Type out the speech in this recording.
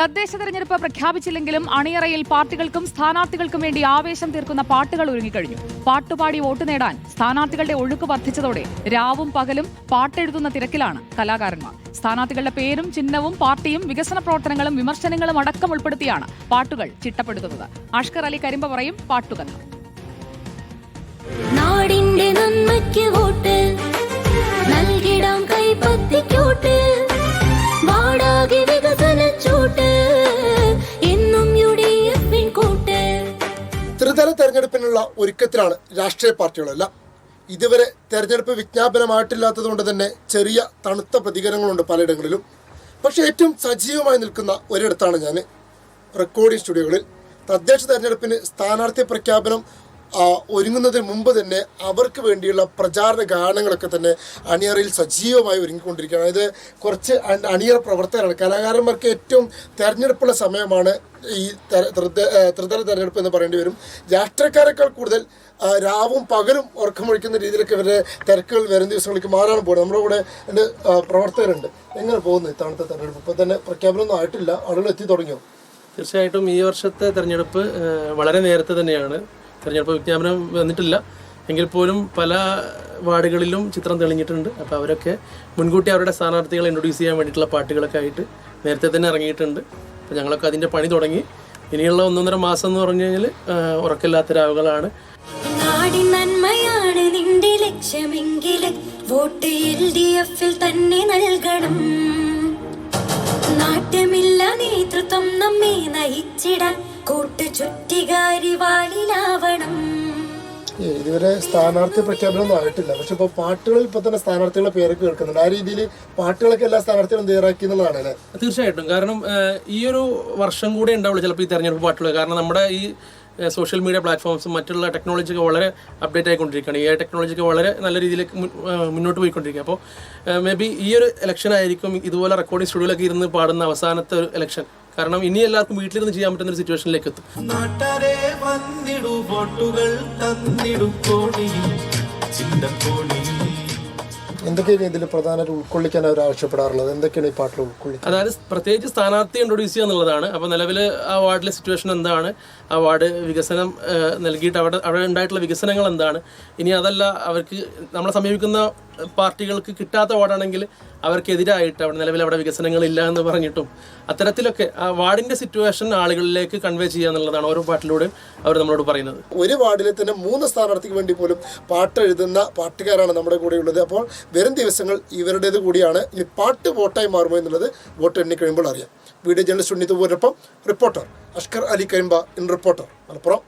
തദ്ദേശ തെരഞ്ഞെടുപ്പ് പ്രഖ്യാപിച്ചില്ലെങ്കിലും അണിയറയിൽ പാർട്ടികൾക്കും സ്ഥാനാർത്ഥികൾക്കും വേണ്ടി ആവേശം തീർക്കുന്ന പാട്ടുകൾ ഒരുങ്ങിക്കഴിഞ്ഞു. പാട്ടുപാടി വോട്ട് നേടാൻ സ്ഥാനാർത്ഥികളുടെ ഒഴുക്ക് വർദ്ധിച്ചതോടെ രാവും പകലും പാട്ടെഴുതുന്ന തിരക്കിലാണ് കലാകാരന്മാർ. സ്ഥാനാർത്ഥികളുടെ പേരും ചിഹ്നവും പാർട്ടിയും വികസന പ്രവർത്തനങ്ങളും വിമർശനങ്ങളും അടക്കം ഉൾപ്പെടുത്തിയാണ് പാട്ടുകൾ ചിട്ടപ്പെടുത്തുന്നത്. അഷ്കർ അലി കരിമ്പ പറയും പാട്ടുകഥ. നാടിന്റെ നന്മയ്ക്ക് വോട്ട് തെരഞ്ഞെടുപ്പിനുള്ള ഒരുക്കത്തിലാണ് രാഷ്ട്രീയ പാർട്ടികളെല്ലാം. ഇതുവരെ തെരഞ്ഞെടുപ്പ് വിജ്ഞാപനമായിട്ടില്ലാത്തതുകൊണ്ട് തന്നെ ചെറിയ തണുത്ത പ്രതികരണങ്ങളുണ്ട് പലയിടങ്ങളിലും. പക്ഷേ ഏറ്റവും സജീവമായി നിൽക്കുന്ന ഒരിടത്താണ് ഞാൻ റെക്കോർഡിംഗ് സ്റ്റുഡിയോകളിൽ തദ്ദേശ തെരഞ്ഞെടുപ്പിന് സ്ഥാനാർത്ഥി പ്രഖ്യാപനം ഒരുങ്ങുന്നതിന് മുമ്പ് തന്നെ അവർക്ക് വേണ്ടിയുള്ള പ്രചാരണ ഗാനങ്ങളൊക്കെ തന്നെ അണിയറയിൽ സജീവമായി ഒരുങ്ങിക്കൊണ്ടിരിക്കുകയാണ്. അതായത് കുറച്ച് അണിയറ പ്രവർത്തകരാണ്. കലാകാരന്മാർക്ക് ഏറ്റവും തെരഞ്ഞെടുപ്പുള്ള സമയമാണ് ഈ ത്രിതല തെരഞ്ഞെടുപ്പ് എന്ന് പറയേണ്ടി വരും. രാഷ്ട്രീയക്കാരെക്കാൾ കൂടുതൽ രാവും പകലും ഉറക്കമൊഴിക്കുന്ന രീതിയിലൊക്കെ ഇവരുടെ തിരക്കുകൾ വരും ദിവസങ്ങളിലേക്ക് മാറാണ് പോകുന്നത് നമ്മുടെ കൂടെ എന്റെ പ്രവർത്തകരുണ്ട്. എങ്ങനെ പോകുന്നു ഇത്തവണത്തെ തെരഞ്ഞെടുപ്പ്? ഇപ്പോൾ തന്നെ പ്രഖ്യാപനമൊന്നും ആയിട്ടില്ല. ആളുകൾ എത്തി തുടങ്ങിയോ? തീർച്ചയായിട്ടും ഈ വർഷത്തെ തെരഞ്ഞെടുപ്പ് വളരെ നേരത്തെ തന്നെയാണ്. തെരഞ്ഞെടുപ്പ് വിജ്ഞാപനം വന്നിട്ടില്ല. എങ്കിൽ പോലും പല വാർഡുകളിലും ചിത്രം തെളിഞ്ഞിട്ടുണ്ട്. അപ്പോൾ അവരൊക്കെ മുൻകൂട്ടി അവരുടെ സ്ഥാനാർത്ഥികളെ ഇൻട്രൊഡ്യൂസ് ചെയ്യാൻ വേണ്ടിയിട്ടുള്ള പാട്ടുകളൊക്കെ ആയിട്ട് നേരത്തെ തന്നെ ഇറങ്ങിയിട്ടുണ്ട്. അപ്പോൾ ഞങ്ങളൊക്കെ അതിന്റെ പണി തുടങ്ങി. ഇനിയുള്ള ഒന്നൊന്നര മാസം എന്ന് പറഞ്ഞു കഴിഞ്ഞാൽ ഉറക്കില്ലാത്ത രാവുകളാണ്. നന്മയാണ് വോട്ട് തന്നെ നൽകണം. നാട്യമില്ല നേതൃത്വം നമ്മെ നയിച്ചിടാൻ കൂട്ട് ചുറ്റികാരി വാളിലാവണം ഏ, ഇതുവരെ സ്ഥാനാർത്ഥി പ്രഖ്യാപനമൊന്നും ആയിട്ടില്ല. പക്ഷെ ഇപ്പോൾ പാട്ടുകളിൽ ഇപ്പോൾ തന്നെ സ്ഥാനാർത്ഥികളുടെ പേരൊക്കെ കേൾക്കുന്നുണ്ട്. ആ രീതിയിൽ പാട്ടുകളൊക്കെ എല്ലാ സ്ഥാനാർത്ഥികളും തയ്യാറാക്കി എന്നുള്ളതാണ് അല്ലേ? തീർച്ചയായിട്ടും. കാരണം ഈ ഒരു വർഷം കൂടെ ഉണ്ടാവുള്ളൂ ചിലപ്പോൾ ഈ തെരഞ്ഞെടുപ്പ് പാട്ടുകൾ കാരണം നമ്മുടെ ഈ സോഷ്യൽ മീഡിയ പ്ലാറ്റ്ഫോംസും മറ്റുള്ള ടെക്നോളജിയൊക്കെ വളരെ അപ്ഡേറ്റ് ആയിക്കൊണ്ടിരിക്കുകയാണ്. ഈ ടെക്നോളജിയൊക്കെ വളരെ നല്ല രീതിയിലേക്ക് മുന്നോട്ട് പോയിക്കൊണ്ടിരിക്കുക അപ്പോൾ മേ ബി ഈ ഒരു ഇലക്ഷൻ ആയിരിക്കും ഇതുപോലെ റെക്കോർഡിംഗ് സ്റ്റുഡിയോയിലൊക്കെ ഇരുന്ന് പാടുന്ന അവസാനത്തെ ഒരു ഇലക്ഷൻ കാരണം ഇനി എല്ലാവർക്കും വീട്ടിലിരുന്ന് ചെയ്യാൻ പറ്റുന്ന ഒരു സിറ്റുവേഷനിലേക്ക് എത്തും. എന്തൊക്കെയാണ് ഇതിൽ പ്രധാനമായിട്ട് ഉൾക്കൊള്ളിക്കാൻ അവർ ആവശ്യപ്പെടാറുള്ളത്? എന്തൊക്കെയാണ് ഈ പാട്ടിൽ ഉൾക്കൊള്ളിക്കുന്നത് അതായത് പ്രത്യേകിച്ച് സ്ഥാനാർത്ഥി ഇൻട്രൊഡ്യൂസ് ചെയ്യുക എന്നുള്ളതാണ്. അപ്പോൾ നിലവിൽ ആ വാർഡിലെ സിറ്റുവേഷൻ എന്താണ്? ആ വാർഡ് വികസനം നൽകിയിട്ട് അവിടെ അവിടെ ഉണ്ടായിട്ടുള്ള വികസനങ്ങൾ എന്താണ്? ഇനി അതല്ല അവർക്ക് നമ്മളെ സമീപിക്കുന്ന പാർട്ടികൾക്ക് കിട്ടാത്ത വാർഡാണെങ്കിൽ അവർക്കെതിരായിട്ട് അവിടെ നിലവിൽ അവിടെ വികസനങ്ങളില്ല എന്ന് പറഞ്ഞിട്ടും അത്തരത്തിലൊക്കെ ആ വാർഡിന്റെ സിറ്റുവേഷൻ ആളുകളിലേക്ക് കൺവേ ചെയ്യുക എന്നുള്ളതാണ് ഓരോ പാട്ടിലൂടെയും അവർ നമ്മളോട് പറയുന്നത്. ഒരു വാർഡിലെ തന്നെ മൂന്ന് സ്ഥാനാർത്ഥിക്ക് വേണ്ടി പോലും പാട്ട് എഴുതുന്ന പാട്ടുകാരാണ് നമ്മുടെ കൂടെ ഉള്ളത് അപ്പോൾ വരും ദിവസങ്ങൾ ഇവരുടേത് കൂടിയാണ്. ഇനി പാട്ട് വോട്ടായി മാറുമോ എന്നുള്ളത് വോട്ട് എണ്ണി കഴിയുമ്പോൾ അറിയാം. വീഡിയോ ജേർണലിസ്റ്റ് ഉണ്ണിത്തുപോരൊപ്പം reporter Ashkar Ali Karimba in reporter Malappuram.